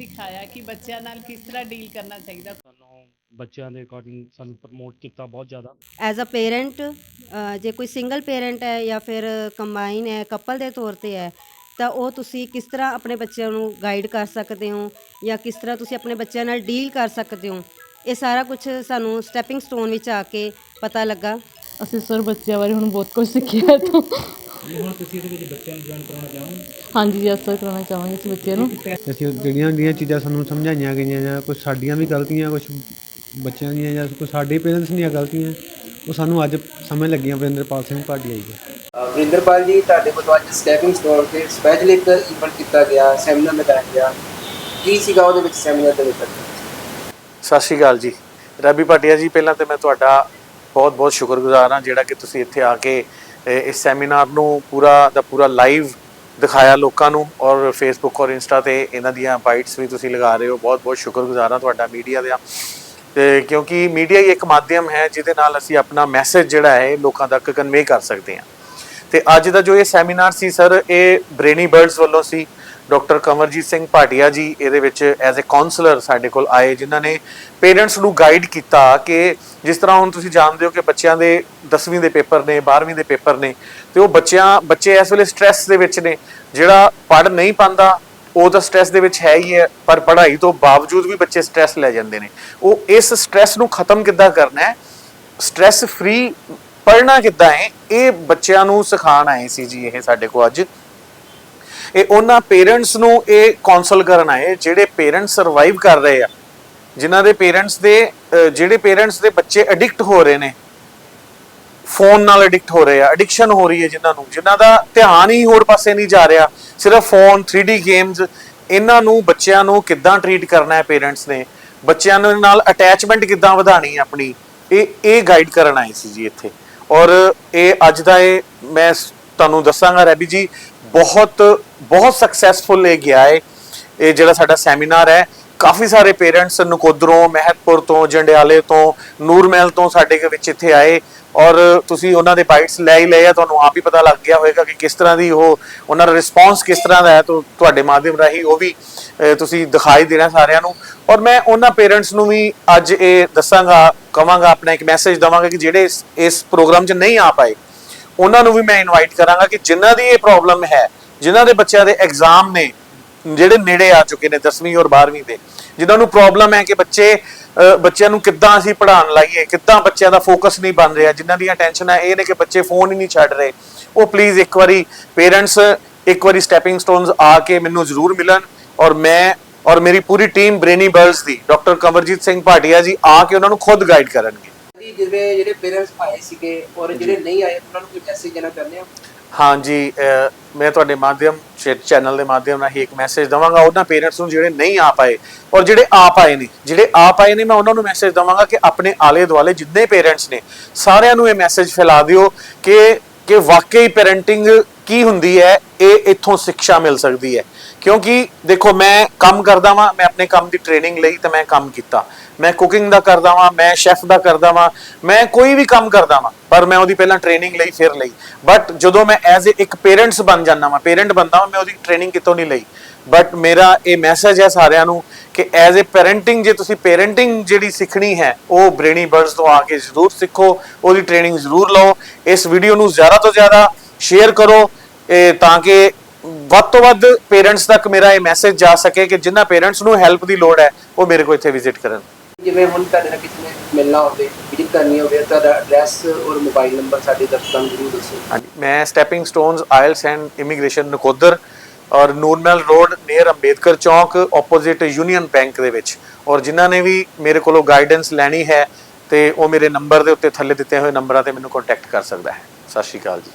ਸਿਖਾਇਆ ਕਿ ਬੱਚਿਆਂ ਨਾਲ ਕਿਸ ਤਰ੍ਹਾਂ ਡੀਲ ਕਰਨਾ ਚਾਹੀਦਾ। ਸਾਨੂੰ ਬੱਚਿਆਂ ਦੇ ਅਕੋਰਡਿੰਗ ਸਾਨੂੰ ਪ੍ਰਮੋਟ ਕੀਤਾ ਬਹੁਤ ਜ਼ਿਆਦਾ। ਐਜ਼ ਅ ਪੇਰੈਂਟ ਜੇ ਕੋਈ ਸਿੰਗਲ ਪੇਰੈਂਟ ਹੈ ਜਾਂ ਫਿਰ ਕੰਬਾਈਨ ਹੈ ਕਪਲ ਦੇ ਤੌਰ ਤੇ ਹੈ ਤਾਂ ਉਹ ਤੁਸੀਂ ਕਿਸ ਤਰ੍ਹਾਂ ਆਪਣੇ ਬੱਚਿਆਂ ਨੂੰ ਗਾਈਡ ਕਰ ਸਕਦੇ ਹੋ ਜਾਂ ਕਿਸ ਤਰ੍ਹਾਂ ਤੁਸੀਂ ਆਪਣੇ ਬੱਚਿਆਂ ਨਾਲ ਡੀਲ ਕਰ ਸਕਦੇ ਹੋ ਇਹ ਸਾਰਾ ਕੁਝ ਸਾਨੂੰ ਸਟੈਪਿੰਗ ਸਟੋਨ ਵਿੱਚ ਆ ਕੇ ਪਤਾ ਲੱਗਾ। ਅਸੀਂ ਸਰ ਬੱਚਿਆਂ ਬਾਰੇ ਹੁਣ ਬਹੁਤ ਕੁਝ ਸਿੱਖਿਆ ਤੋਂ ਹੁਣ ਤੁਸੀਂ ਇਹਦੇ ਵਿੱਚ ਬੱਚਿਆਂ ਨੂੰ ਜੁਆਇਨ ਕਰਾਉਣਾ ਚਾਹੋਗੇ? ਹਾਂਜੀ ਜੀ ਅਸਰ ਕਰਾਉਣਾ ਚਾਹਾਂਗੇ ਅਸੀਂ ਬੱਚਿਆਂ ਨੂੰ। ਅਸੀਂ ਜਿਹੜੀਆਂ ਜਿਹੜੀਆਂ ਚੀਜ਼ਾਂ ਸਾਨੂੰ ਸਮਝਾਈਆਂ ਗਈਆਂ ਜਾਂ ਕੁਝ ਸਾਡੀਆਂ ਵੀ ਗਲਤੀਆਂ ਕੁਝ ਬੱਚਿਆਂ ਦੀਆਂ ਜਾਂ ਕੁਝ ਸਾਡੇ ਪੇਰੈਂਟਸ ਦੀਆਂ ਗਲਤੀਆਂ ਉਹ ਸਾਨੂੰ ਅੱਜ ਸਮਝ ਲੱਗੀਆਂ ਵਰਿੰਦਰਪਾਲ ਸਿੰਘ ਭਾਟੀਆ ਜੀ ਵਰਿੰਦਰਪਾਲ ਜੀ ਤੁਹਾਡੇ ਵੱਲੋਂ ਅੱਜ ਸਟੈਪਿੰਗ ਸਟੋਨ ਤੇ ਸਪੈਸ਼ਲ ਇੱਕ ਇਵੈਂਟ ਕੀਤਾ ਗਿਆ ਸੈਮੀਨਾਰ ਲਗਾਇਆ ਗਿਆ। ਕੀ ਸੀਗਾ ਉਹਦੇ ਵਿੱਚ ਸੈਮੀਨਾਰ ਦੇ ਵਿੱਚ? ਸਤਿ ਸ਼੍ਰੀ ਅਕਾਲ ਜੀ। ਰਵੀ ਭਾਟੀਆ ਜੀ ਪਹਿਲਾਂ ਤੇ ਮੈਂ ਤੁਹਾਡਾ ਬਹੁਤ ਬਹੁਤ ਸ਼ੁਕਰਗੁਜ਼ਾਰ ਹਾਂ ਜਿਹੜਾ ਕਿ ਤੁਸੀਂ ਇੱਥੇ ਆ ਕੇ ਇਸ ਸੈਮੀਨਾਰ ਨੂੰ ਪੂਰਾ ਦਾ ਪੂਰਾ ਲਾਈਵ ਦਿਖਾਇਆ ਲੋਕਾਂ ਨੂੰ ਔਰ ਫੇਸਬੁੱਕ ਔਰ ਇੰਸਟਾ ਤੇ ਇਹਨਾਂ ਦੀਆਂ ਬਾਈਟਸ ਵੀ ਤੁਸੀਂ ਲਗਾ ਰਹੇ ਹੋ। ਬਹੁਤ ਬਹੁਤ ਸ਼ੁਕਰਗੁਜ਼ਾਰ ਹਾਂ ਤੁਹਾਡਾ ਮੀਡੀਆ ਦੇ। ਤੇ ਕਿਉਂਕਿ ਮੀਡੀਆ ਹੀ ਇੱਕ ਮਾਧਿਅਮ ਹੈ ਜਿਹਦੇ ਨਾਲ ਅਸੀਂ ਆਪਣਾ ਮੈਸੇਜ ਜਿਹੜਾ ਹੈ ਲੋਕਾਂ ਤੱਕ ਕਨਵੇ ਕਰ ਸਕਦੇ ਹਾਂ। ਤੇ ਅੱਜ ਦਾ ਜੋ ਇਹ ਸੈਮੀਨਾਰ ਸੀ ਸਰ ਇਹ ਬ੍ਰੇਨੀ ਬਰਡਸ ਵੱਲੋਂ ਸੀ। ਡਾਕਟਰ ਕਮਰਜੀਤ ਸਿੰਘ ਭਾਟੀਆ ਜੀ ਇਹਦੇ ਵਿੱਚ ਐਜ਼ ਅ ਕਾਉਂਸਲਰ ਸਾਡੇ ਕੋਲ ਆਏ, ਜਿਨ੍ਹਾਂ ਨੇ ਪੇਰੈਂਟਸ ਨੂੰ ਗਾਈਡ ਕੀਤਾ ਕਿ ਜਿਸ ਤਰ੍ਹਾਂ ਹੁਣ ਤੁਸੀਂ ਜਾਣਦੇ ਹੋ ਕਿ ਬੱਚਿਆਂ ਦੇ 10ਵੀਂ ਦੇ ਪੇਪਰ ਨੇ 12ਵੀਂ ਦੇ ਪੇਪਰ ਨੇ, ਤੇ ਉਹ ਬੱਚਿਆਂ, ਬੱਚੇ ਇਸ ਵੇਲੇ ਸਟ੍ਰੈਸ ਦੇ ਵਿੱਚ ਨੇ। ਜਿਹੜਾ ਪੜ ਨਹੀਂ ਪਾਉਂਦਾ, ਉਹ ਤਾਂ ਸਟ੍ਰੈਸ ਦੇ ਵਿੱਚ ਹੈ ਹੀ ਹੈ, ਪਰ ਪੜ੍ਹਾਈ ਤੋਂ ਬਾਵਜੂਦ ਵੀ ਬੱਚੇ ਸਟ੍ਰੈਸ ਲੈ ਜਾਂਦੇ ਨੇ। ਉਹ ਇਸ ਸਟ੍ਰੈਸ ਨੂੰ ਖਤਮ ਕਿੱਦਾਂ ਕਰਨਾ ਹੈ? ਸਟ੍ਰੈਸ ਫ੍ਰੀ ਪੜ੍ਹਨਾ ਕਿੱਦਾਂ ਹੈ? ਇਹ ਬੱਚਿਆਂ ਨੂੰ ਸਿਖਾਉਣ ਆਏ ਸੀ ਜੀ ਇਹ ਸਾਡੇ ਕੋਲ ਅੱਜ। ਇਹ ਉਹਨਾਂ ਪੇਰੈਂਟਸ ਨੂੰ ਇਹ ਕਾਉਂਸਲ ਕਰਨ ਆਏ, ਜਿਹੜੇ ਪੇਰੈਂਟਸ ਸਰਵਾਈਵ ਕਰ ਰਹੇ ਆ। ਜਿਨ੍ਹਾਂ ਦੇ ਪੇਰੈਂਟਸ ਦੇ ਜਿਹੜੇ ਪੇਰੈਂਟਸ ਦੇ ਬੱਚੇ ਐਡਿਕਟ ਹੋ ਰਹੇ ਨੇ। ਫੋਨ ਨਾਲ ਐਡਿਕਟ ਹੋ ਰਹੇ ਆ ਐਡਿਕਸ਼ਨ ਹੋ ਰਹੀ ਹੈ ਜਿਨ੍ਹਾਂ ਨੂੰ। ਜਿਨ੍ਹਾਂ ਦਾ ਧਿਆਨ ਹੀ ਹੋਰ ਪਾਸੇ ਨਹੀਂ ਜਾ ਰਿਹਾ, ਸਿਰਫ ਫੋਨ 3D ਗੇਮਸ ਇਹਨਾਂ ਨੂੰ, ਬੱਚਿਆਂ ਨੂੰ ਕਿੱਦਾਂ ਟ੍ਰੀਟ ਕਰਨਾ ਹੈ ਪੇਰੈਂਟਸ ਨੇ? ਬੱਚਿਆਂ ਦੇ ਨਾਲ ਅਟੈਚਮੈਂਟ ਕਿੱਦਾਂ ਵਧਾਣੀ ਹੈ ਆਪਣੀ? ਇਹ ਇਹ ਗਾਈਡ ਕਰਨ ਆਏ ਸੀ ਜੀ ਇੱਥੇ। ਔਰ ਇਹ ਅੱਜ ਦਾ ਇਹ, ਮੈਂ ਤੁਹਾਨੂੰ ਦੱਸਾਂਗਾ ਰੈਬੀ ਜੀ ਬਹੁਤ ਬਹੁਤ ਸਕਸੈਸਫੁਲ ਇਹ ਗਿਆ ਹੈ ਇਹ ਜਿਹੜਾ ਸਾਡਾ ਸੈਮੀਨਾਰ ਹੈ, ਕਾਫੀ ਸਾਰੇ ਪੇਰੈਂਟਸ ਨਕੋਦਰੋਂ ਮਹਿਤਪੁਰ ਤੋਂ, ਜੰਡਿਆਲੇ ਤੋਂ ਨੂਰਮਹਿਲ ਤੋਂ ਸਾਡੇ ਦੇ ਵਿੱਚ ਇੱਥੇ ਆਏ। ਔਰ ਤੁਸੀਂ ਉਹਨਾਂ ਦੇ ਬਾਈਟਸ ਲੈ ਹੀ ਲਏ ਆ, ਤੁਹਾਨੂੰ ਆਪ ਹੀ ਪਤਾ ਲੱਗ ਗਿਆ ਹੋਵੇਗਾ ਕਿ ਕਿਸ ਤਰ੍ਹਾਂ ਦੀ ਉਹ, ਉਹਨਾਂ ਦਾ ਰਿਸਪੌਂਸ ਕਿਸ ਤਰ੍ਹਾਂ ਦਾ ਹੈ ਤਾਂ, ਤੁਹਾਡੇ ਮਾਧਿਅਮ ਰਾਹੀਂ, ਉਹ ਵੀ ਤੁਸੀਂ ਦਿਖਾਈ ਦੇਣਾ ਸਾਰਿਆਂ ਨੂੰ। ਔਰ ਮੈਂ ਉਹਨਾਂ ਪੇਰੈਂਟਸ ਨੂੰ ਵੀ ਅੱਜ ਇਹ ਦੱਸਾਂਗਾ, ਕਵਾਂਗਾ, ਆਪਣਾ ਇੱਕ ਮੈਸੇਜ ਦਵਾਂਗਾ ਕਿ ਜਿਹੜੇ ਇਸ- ਇਸ ਪ੍ਰੋਗਰਾਮ 'ਚ ਨਹੀਂ ਆ ਪਾਏ ਉਹਨਾਂ ਨੂੰ ਵੀ ਮੈਂ ਇਨਵਾਈਟ ਕਰਾਂਗਾ ਕਿ ਜਿਨ੍ਹਾਂ ਦੀ ਇਹ ਪ੍ਰੋਬਲਮ ਹੈ, ਜਿਨ੍ਹਾਂ ਦੇ ਬੱਚਿਆਂ ਦੇ ਐਗਜ਼ਾਮ ਨੇ, ਜਿਹੜੇ ਨੇੜੇ ਆ ਚੁੱਕੇ ਨੇ 10ਵੀਂ ਔਰ 12ਵੀਂ ਦੇ, ਜਿਨ੍ਹਾਂ ਨੂੰ ਪ੍ਰੋਬਲਮ ਹੈ ਕਿ ਬੱਚੇ ਬੱਚਿਆਂ ਨੂੰ ਕਿੱਦਾਂ ਅਸੀਂ ਪੜ੍ਹਾਉਣ ਲਾਈਏ, ਕਿੱਦਾਂ ਬੱਚਿਆਂ ਦਾ ਫੋਕਸ ਨਹੀਂ ਬਣ ਰਿਹਾ, ਜਿਨ੍ਹਾਂ ਦੀਆਂ ਟੈਨਸ਼ਨ ਇਹ ਨੇ ਕਿ ਬੱਚੇ ਫੋਨ ਹੀ ਨਹੀਂ ਛੱਡ ਰਹੇ। ਉਹ ਪਲੀਜ਼ ਇੱਕ ਵਾਰੀ ਪੇਰੈਂਟਸ ਇੱਕ ਵਾਰੀ ਸਟੈਪਿੰਗ ਸਟੋਨਸ ਆ ਕੇ ਮੈਨੂੰ ਜ਼ਰੂਰ ਮਿਲਣ ਔਰ ਮੈਂ ਔਰ ਮੇਰੀ ਪੂਰੀ ਟੀਮ ਬ੍ਰੇਨੀ ਬਰਡਸ ਦੀ ਡਾਕਟਰ ਕਮਰਜੀਤ ਸਿੰਘ ਭਾਟੀਆ ਜੀ ਆ ਕੇ ਉਹਨਾਂ ਨੂੰ ਖੁਦ ਗਾਈਡ ਕਰਨਗੇ। ਜੀ ਜਿਵੇਂ ਜਿਹੜੇ ਪੇਰੈਂਟਸ ਆਏ ਸੀਗੇ ਔਰ ਜਿਹੜੇ ਨਹੀਂ ਆਏ ਉਹਨਾਂ ਨੂੰ ਕੋਈ ਮੈਸੇਜ ਦੇਣਾ ਚਾਹੁੰਦੇ ਹੋ? ਹਾਂਜੀ ਅਹ, ਮੈਂ ਤੁਹਾਡੇ ਮਾਧਿਅਮ ਚੈਨਲ ਦੇ ਮਾਧਿਅਮ ਨਾਲ ਹੀ ਇੱਕ ਮੈਸੇਜ ਦਵਾਂਗਾ। ਉਹਨਾਂ ਪੇਰੈਂਟਸ ਨੂੰ ਜਿਹੜੇ ਨਹੀਂ ਆ ਪਾਏ ਔਰ ਜਿਹੜੇ ਆ ਪਾਏ ਨੇ ਜਿਹੜੇ ਆ ਪਾਏ ਨੇ ਮੈਂ ਉਹਨਾਂ ਨੂੰ ਮੈਸੇਜ ਦਵਾਂਗਾ ਕਿ ਆਪਣੇ ਆਲੇ ਦੁਆਲੇ ਜਿੰਨੇ ਪੇਰੈਂਟਸ ਨੇ ਸਾਰਿਆਂ ਨੂੰ ਇਹ ਮੈਸੇਜ ਫੈਲਾ ਦਿਓ ਕਿ ਕਿ ਵਾਕਈ ਪੈਰੈਂਟਿੰਗ ਕੀ ਹੁੰਦੀ ਹੈ, ਇਹ ਇੱਥੋਂ ਸਿੱਖਿਆ ਮਿਲ ਸਕਦੀ ਹੈ। ਕਿਉਂਕਿ ਦੇਖੋ, ਮੈਂ ਕੰਮ ਕਰਦਾ ਵਾਂ, ਮੈਂ ਆਪਣੇ ਕੰਮ ਦੀ ਟ੍ਰੇਨਿੰਗ ਲਈ ਤੇ ਮੈਂ ਕੰਮ ਕੀਤਾ। ਮੈਂ ਕੁਕਿੰਗ ਦਾ ਕਰਦਾ ਵਾਂ, ਮੈਂ ਸ਼ੈਫ ਦਾ ਕਰਦਾ ਵਾਂ, ਮੈਂ ਕੋਈ ਵੀ ਕੰਮ ਕਰਦਾ ਵਾਂ, ਪਰ ਮੈਂ ਉਹਦੀ ਪਹਿਲਾਂ ਟ੍ਰੇਨਿੰਗ ਲਈ, ਫਿਰ ਲਈ। ਬਟ ਜਦੋਂ ਮੈਂ ਐਜ਼ ਅ ਇੱਕ ਪੇਰੈਂਟਸ ਬਣ ਜਾਂਦਾ ਵਾਂ ਪੇਰੈਂਟ ਬੰਦਾ ਵਾਂ, ਮੈਂ ਉਹਦੀ ਟ੍ਰੇਨਿੰਗ ਕਿਤੋਂ ਨਹੀਂ ਲਈ। ਬਟ ਮੇਰਾ ਇਹ ਮੈਸੇਜ ਹੈ ਸਾਰਿਆਂ ਨੂੰ ਕਿ ਐਜ਼ ਅ ਪੈਰੈਂਟਿੰਗ ਜੇ ਤੁਸੀਂ ਪੈਰੈਂਟਿੰਗ ਜਿਹੜੀ ਸਿੱਖਣੀ ਹੈ, ਉਹ ਬ੍ਰੇਨੀ ਬਰਡਸ ਤੋਂ ਆ ਕੇ ਜ਼ਰੂਰ ਸਿੱਖੋ, ਉਹਦੀ ਟ੍ਰੇਨਿੰਗ ਜ਼ਰੂਰ ਲਓ। ਇਸ ਵੀਡੀਓ ਨੂੰ ਜ਼ਿਆਦਾ ਤੋਂ ਜ਼ਿਆਦਾ ਸ਼ੇਅਰ ਕਰੋ ਇਹ ਤਾਂ ਕਿ ਵੱਧ ਤੋਂ ਵੱਧ ਪੇਰੈਂਟਸ ਤੱਕ ਮੇਰਾ ਇਹ ਮੈਸੇਜ ਜਾ ਸਕੇ ਕਿ ਜਿਨ੍ਹਾਂ ਪੇਰੈਂਟਸ ਨੂੰ ਹੈਲਪ ਦੀ ਲੋੜ ਹੈ ਉਹ ਮੇਰੇ ਕੋਲ ਇੱਥੇ ਵਿਜ਼ਿਟ ਕਰਨ। ਜਿਵੇਂ ਹੁਣ ਤੁਹਾਡੇ ਨਾਲ ਕਿਸੇ ਨੇ ਮਿਲਣਾ ਹੋਵੇ ਵਿਜ਼ਿਟ ਕਰਨੀ ਹੋਵੇ ਤੁਹਾਡਾ ਐਡਰੈਸ ਔਰ ਮੋਬਾਈਲ ਨੰਬਰ ਸਾਡੇ ਦਰਸ਼ਕਾਂ ਨੂੰ ਜ਼ਰੂਰ ਦੱਸੋ। ਹਾਂਜੀ ਮੈਂ stepping stones IELTS and immigration Nakodar ਔਰ ਨੂਰਮਹਿਲ ਰੋਡ ਨੀਅਰ ਅੰਬੇਦਕਰ ਚੌਂਕ ਆਪੋਜ਼ਿਟ ਯੂਨੀਅਨ ਬੈਂਕ ਦੇ ਵਿੱਚ। ਔਰ ਜਿਨ੍ਹਾਂ ਨੇ ਵੀ ਮੇਰੇ ਕੋਲੋਂ ਗਾਈਡੈਂਸ ਲੈਣੀ ਹੈ ਤੇ ਉਹ ਮੇਰੇ ਨੰਬਰ ਦੇ ਉੱਤੇ ਥੱਲੇ ਦਿੱਤੇ ਹੋਏ ਨੰਬਰਾਂ ਤੇ ਮੈਨੂੰ ਕੰਟੈਕਟ ਕਰ ਸਕਦਾ ਹੈ। ਸਤਿ ਸ਼੍ਰੀ ਅਕਾਲ ਜੀ।